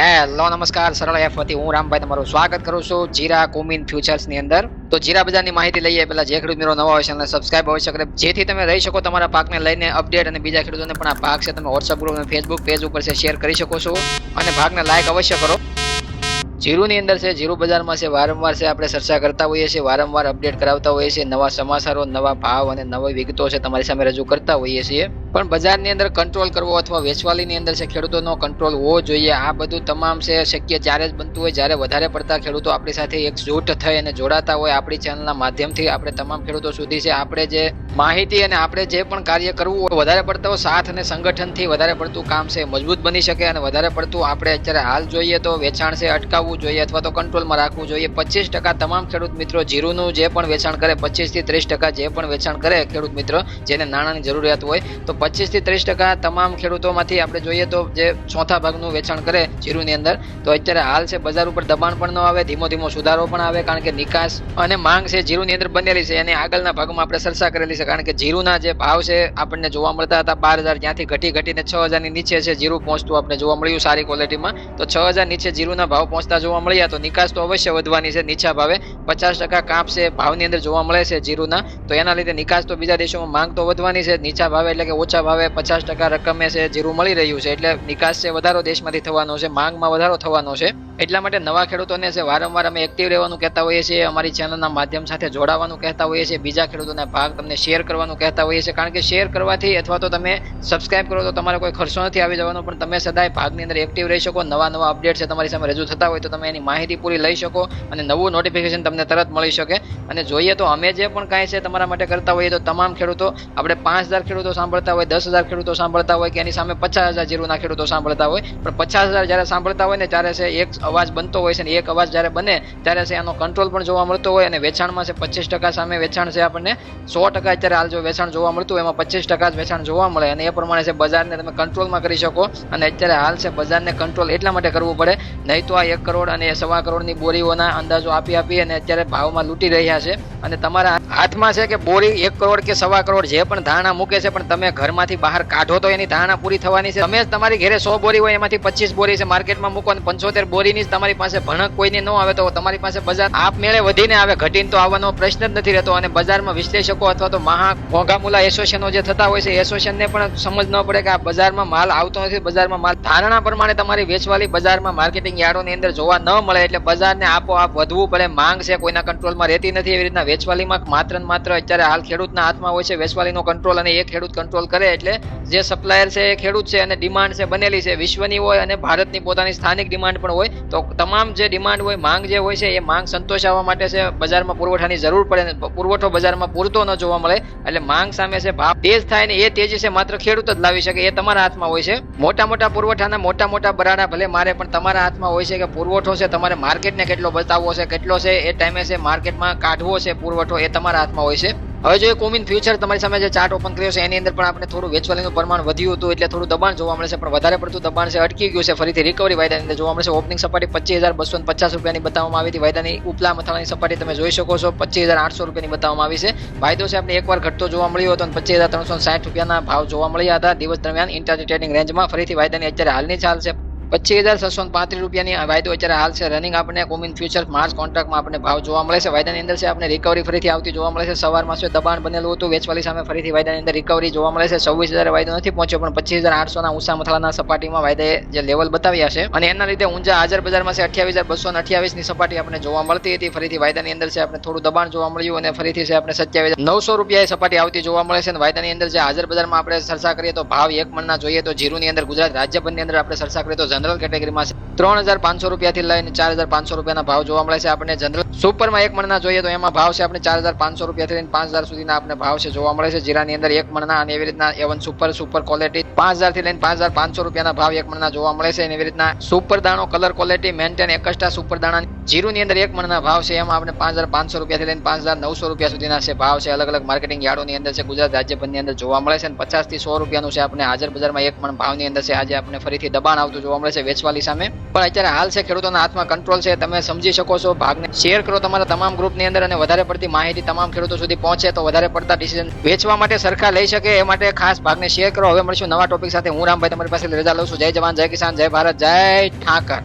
Hello, નમસ્કાર. સરળ F હતી હું રામભાઈ તમારું સ્વાગત કરું છું જીરા કોમિન ફ્યુચર્સની અંદર. તો જીરા બજારની માહિતી લઈએ. પહેલા જે ખેડૂત મિત્રો નવા હોય છે અને સબસ્ક્રાઇબ અવશ્ય કરે. જેથી તમે રહી શકો તમારા પાકને લઈને અપડેટ અને બીજા ખેડૂતોને પણ આ પાક છે, તમે વોટ્સઅપ ગ્રુપ અને ફેસબુક પેજ ઉપર છે શેર કરી શકો છો. અને ભાગને લાઈક અવશ્ય કરો. જીરુની અંદર છે, જીરુ બજારમાં છે, વારંવાર છે, આપણે ચર્ચા કરતા હોઈએ છીએ, વારંવાર અપડેટ કરાવતા હોઈએ છીએ, નવા સમાચારો, નવા ભાવ અને નવી વિગતો છે, તમારી સામે રજૂ કરતા હોઈએ છીએ. પણ બજારની અંદર કંટ્રોલ કરવો અથવા વેચવાલીની અંદર છે, ખેડૂતોનો કંટ્રોલ હોવો જોઈએ. આ બધું તમામ છે, શક્ય જ્યારે જ બનતું હોય, જ્યારે વધારે પડતા ખેડૂતો આપણી સાથે એકજૂટ થઈ અને જોડાતા હોય આપણી ચેનલના માધ્યમથી આપણે તમામ ખેડૂતો સુધી છે, આપણે જે માહિતી અને આપણે જે પણ કાર્ય કરવું હોય, વધારે પડતો સાથ અને સંગઠનથી વધારે પડતું કામ છે, મજબૂત બની શકે અને વધારે પડતું આપણે અત્યારે હાલ જોઈએ તો વેચાણ છે, અટકાવવું જોઈએ અથવા તો કંટ્રોલમાં રાખવું જોઈએ. પચીસ ટકા તમામ ખેડૂત મિત્રો જીરુનું જે પણ વેચાણ કરે પચીસથી ત્રીસ ટકા જે પણ વેચાણ કરે ખેડૂત મિત્ર, જેને નાણાંની જરૂરિયાત હોય, તો પચીસથી ત્રીસ ટકા તમામ ખેડૂતોમાંથી આપણે જોઈએ તો જે ચોથા ભાગનું વેચાણ કરે જીરુની અંદર, તો અત્યારે હાલ છે બજાર ઉપર દબાણ પણ ન આવે ધીમો ધીમો સુધારો પણ આવે, કારણ કે નિકાસ અને માંગ છે જીરુની અંદર બનેલી છે અને આગળના ભાગમાં આપણે ચર્ચા કરેલી છે, કારણ કે જીરુના જે ભાવ છે આપણને જોવા મળતા હતા બાર હજાર જ્યાંથી ઘટી ઘટીને છ હજારની નીચે છે જીરું પહોંચતું આપણે જોવા મળ્યું સારી ક્વોલિટીમાં તો છ હજાર નીચે જીરુના ભાવ પહોંચતા જોવા મળ્યા, તો નિકાસ તો અવશ્ય વધવાની છે, નીચા ભાવે પચાસ ટકા કાપ છે, ભાવની અંદર જોવા મળે છે જીરુના, તો એના લીધે નિકાસ તો બીજા દેશોમાં માંગ તો વધવાની છે, નીચા ભાવે એટલે કે ઓછા ભાવે પચાસ ટકા રકમે છે, જીરું મળી રહ્યું છે, એટલે નિકાસ છે વધારો દેશમાંથી થવાનો છે, માંગમાં વધારો થવાનો છે. એટલા માટે નવા ખેડૂતોને છે વારંવાર અમે એક્ટિવ રહેવાનું કહેતા હોઈએ છીએ, અમારી ચેનલના માધ્યમ સાથે જોડાવાનું કહેતા હોઈએ છીએ, બીજા ખેડૂતોના ભાગ તમને શેર કરવાનું કહેતા હોઈએ છીએ, કારણ કે શેર કરવાથી અથવા તો તમે સબસ્ક્રાઇબ કરો તો તમારે કોઈ ખર્ચો નથી આવી જવાનો, પણ તમે સદાય ભાગની અંદર એક્ટિવ રહી શકો, નવા નવા અપડેટ છે તમારી સામે રજૂ થતા હોય તો તમે એની માહિતી પૂરી લઈ શકો અને નવું નોટિફિકેશન તમને તરત મળી શકે. અને જોઈએ તો અમે જે પણ કાંઈ છે તમારા માટે કરતા હોઈએ તો તમામ ખેડૂતો, આપણે પાંચ હજાર ખેડૂતો સાંભળતા હોય, દસ હજાર ખેડૂતો સાંભળતા હોય કે એની સામે પચાસ હજાર જીરુના ખેડૂતો સાંભળતા હોય, પણ પચાસ હજાર જ્યારે સાંભળતા હોય ને ત્યારે છે એક અવાજ બનતો હોય છે ને એક અવાજ જ્યારે બને ત્યારે છે એનો કંટ્રોલ પણ જોવા મળતો હોય અને વેચાણમાં છે પચીસ ટકા સામે વેચાણ છે આપણને સો ટકા અત્યારે હાલ જો વેચાણ જોવા મળતું હોય, એમાં પચીસ ટકા જ વેચાણ જોવા મળે અને એ પ્રમાણે છે બજારને તમે કંટ્રોલમાં કરી શકો અને અત્યારે હાલ છે બજારને કંટ્રોલ એટલા માટે કરવું પડે, નહીં તો આ એક કરોડ અને સવા કરોડની બોરીઓના અંદાજો આપી આપી અને અત્યારે ભાવમાં લૂંટી રહ્યા છે અને તમારા હાથમાં છે કે બોરી એક કરોડ કે સવા કરોડ જે પણ ધારણા મૂકે છે પણ તમે ઘરમાંથી બહાર કાઢો તો એની ધારણા પૂરી થવાની છે. તમે તમારી ઘરે સો બોરી હોય, એમાંથી પચીસ બોરી છે. માર્કેટમાં મૂકો અને પંચોતેર બોરીની તમારી પાસે ભણક કોઈને ન આવે તો તમારી પાસે બજાર આપમેળે વધીને આવે. ઘટીને તો આવવાનો પ્રશ્ન જ નથી રહેતો. અને બજારમાં વિશ્લેષકો અથવા તો મહા ઘોઘામુલા એસોસિએશનો જે થતા હોય છે એસોસિએશનને પણ સમજ ન પડે કે આ બજારમાં માલ આવતો નથી. બજારમાં માલ ધારણા પ્રમાણે તમારી વેચવાલી બજારમાં માર્કેટિંગ યાર્ડોની અંદર જોવા ન મળે. એટલે બજારને આપોઆપ વધવું પડે. માંગ છે, કોઈના કંટ્રોલમાં રહેતી નથી. એવી રીતના વેચવાલીમાં માત્ર માત્ર અત્યારે હાલ ખેડૂતના હાથમાં હોય છે. વેચવાલીનો કંટ્રોલ અને એ ખેડૂત કંટ્રોલ કરે એટલે જે સપ્લાયર છે, એ ખેડૂત છે અને ડિમાન્ડ છે બનેલી છે, વિશ્વની હોય અને ભારતની પોતાની સ્થાનિક ડિમાન્ડ પણ હોય, તો તમામ જે ડિમાન્ડ હોય, માંગ જે હોય છે, એ માંગ સંતોષાવવા માટે છે. બજારમાં પુરવઠાની જરૂર પડે પુરવઠો બજારમાં પૂરતો ન જોવા મળે, એટલે માંગ સામે છે, ભાવ તેજ થાય ને, એ તેજી છે, માત્ર ખેડૂત જ લાવી શકે, એ તમારા હાથમાં હોય છે. મોટા મોટા પુરવઠાના મોટા મોટા બરાડા, ભલે મારે પણ તમારા હાથમાં હોય છે કે પુરવઠો છે, તમારે માર્કેટને કેટલો બતાવવો છે, કેટલો છે, એ ટાઈમે છે, માર્કેટમાં કાઢવો છે પુરવઠો, એ તમારા હાથમાં હોય છે. હવે જો કોમિન ફ્યુચર તમારી સામે જે ચાર્ટ ઓપન કર્યો છે, એની અંદર પણ આપણે થોડું વેચવાલીનું પ્રમાણ વધ્યું હતું, એટલે થોડું દબાણ જોવા મળે છે, પણ વધારે પડતું દબાણ છે, અટકી ગયું છે, ફરીથી રિકવરી વાયદાની અંદર જોવા મળશે ઓપનિંગ સપાટી પચીસ હજાર બસો પચાસ રૂપિયાની બતાવવામાં આવી હતી. વાયદાની ઉપલા મથાળાની સપાટી તમે જોઈ શકો છો, પચીસ હજાર આઠસો રૂપિયાની બતાવવામાં આવી છે. વાયદો છે, આપણે એકવાર ઘટતો જોવા મળ્યો હતો અને પચીસ હજાર ત્રણસો સાઠ રૂપિયાના ભાવ જોવા મળ્યા હતા. દિવસ દરમિયાન ઇન્ટરનેટ ટ્રેડિંગ રેન્જમાં ફરીથી વાયદાની અત્યારે હાલની ચાલ છે. પચીસ હજાર છસો પાંત્રીસ રૂપિયાની વાયદો અત્યારે હાલ છે. રનિંગ આપણે કોમિન ફ્યુચર માર્ચ કોન્ટ્રાક્ટમાં આપણે ભાવ જોવા મળે છે. વાયદાની અંદર છે, આપણે રિકવરી ફરીથી આવતી જોવા મળે છે. સવારમાં છે દબાણ બનેલું હતું, વેચવાલી સામે ફરીથી વાયદાની અંદર રિકવરી જોવા મળે છે. છવ્વીસ હજાર વાયદો નથી પહોંચ્યો, પણ પચીસ હજાર આઠસોના ઊંચા મથાળાના સપાટીમાં વાયદાએ જે લેવલ બતાવ્યા છે. અને એના લીધે ઊંચા હાજર બજારમાં છે, અઠ્યાવીસ હજાર બસો અઠ્યાવીસની સપાટી આપણે જોવા મળતી હતી. ફરીથી વાયદાની અંદર છે, આપણે થોડું દબાણ જોવા મળ્યું અને ફરીથી છે, આપણે સત્યાવીસ નવસો રૂપિયા સપાટી આવતી જોવા મળે છે. અને વાયદાની અંદર જે હાજર બજારમાં આપણે ચર્ચા કરીએ તો ભાવ એક મણના જોઈએ તો જીરુની અંદર ગુજરાત રાજ્યભરની અંદર આપણે ચર્ચા કરીએ તો જનરલ કેટેગરીમાં છે. ત્રણ હજાર પાંચસો રૂપિયાથી લઈને ચાર હજાર પાંચસો રૂપિયાના ભાવ જોવા મળે છે આપણે જનરલ. સુપરમાં એક મણના જોઈએ તો એમાં ભાવ છે આપણે ચાર હજાર પાંચસો રૂપિયાથી લઈને પાંચ હજાર સુધીના આપણે ભાવ છે જોવા મળે છે. જીરાની અંદર એક મણના અને એવી રીતના એવન સુપર સુપર ક્વોલિટી પાંચ હજારથી લઈને પાંચ હજાર પાંચસો રૂપિયાના ભાવ એક મણના જોવા મળે છે. એવી રીતના સુપર દાણો colour quality maintain extra super દાણા જીરુની અંદર એક મણના ભાવ છે. એમાં આપણે પાંચ હજાર પાંચસો રૂપિયાથી લઈને પાંચ હજાર નવસો રૂપિયા સુધીના છે ભાવ છે. અલગ અલગ માર્કેટિંગ યાર્ડોની અંદર છે, ગુજરાત રાજ્યભરની અંદર જોવા મળે છે. પચાસથી સો રૂપિયાનું છે આપણે હાજર બજારમાં એક મણ ભાવની અંદર છે. આજે આપણે ફરીથી દબાણ આવતું જોવા મળે છે વેચવાલી સામે. પણ અત્યારે હાલ છે ખેડૂતોના હાથમાં કંટ્રોલ છે. તમે સમજી શકો છો, ભાગને શેર કરો તમારા તમામ ગ્રુપની અંદર અને વધારે પડતી માહિતી તમામ ખેડૂતો સુધી પહોંચે તો વધારે પડતા ડિસિઝન વેચવા માટે સરખા લઈ શકે એ માટે ખાસ ભાગને શેર કરો. હવે મળશું નવા ટોપિક સાથે. હું રામભાઈ, તમારી પાસે રજા લઉં છું. જય જવાન, જય કિસાન, જય ભારત, જય ઠાકર.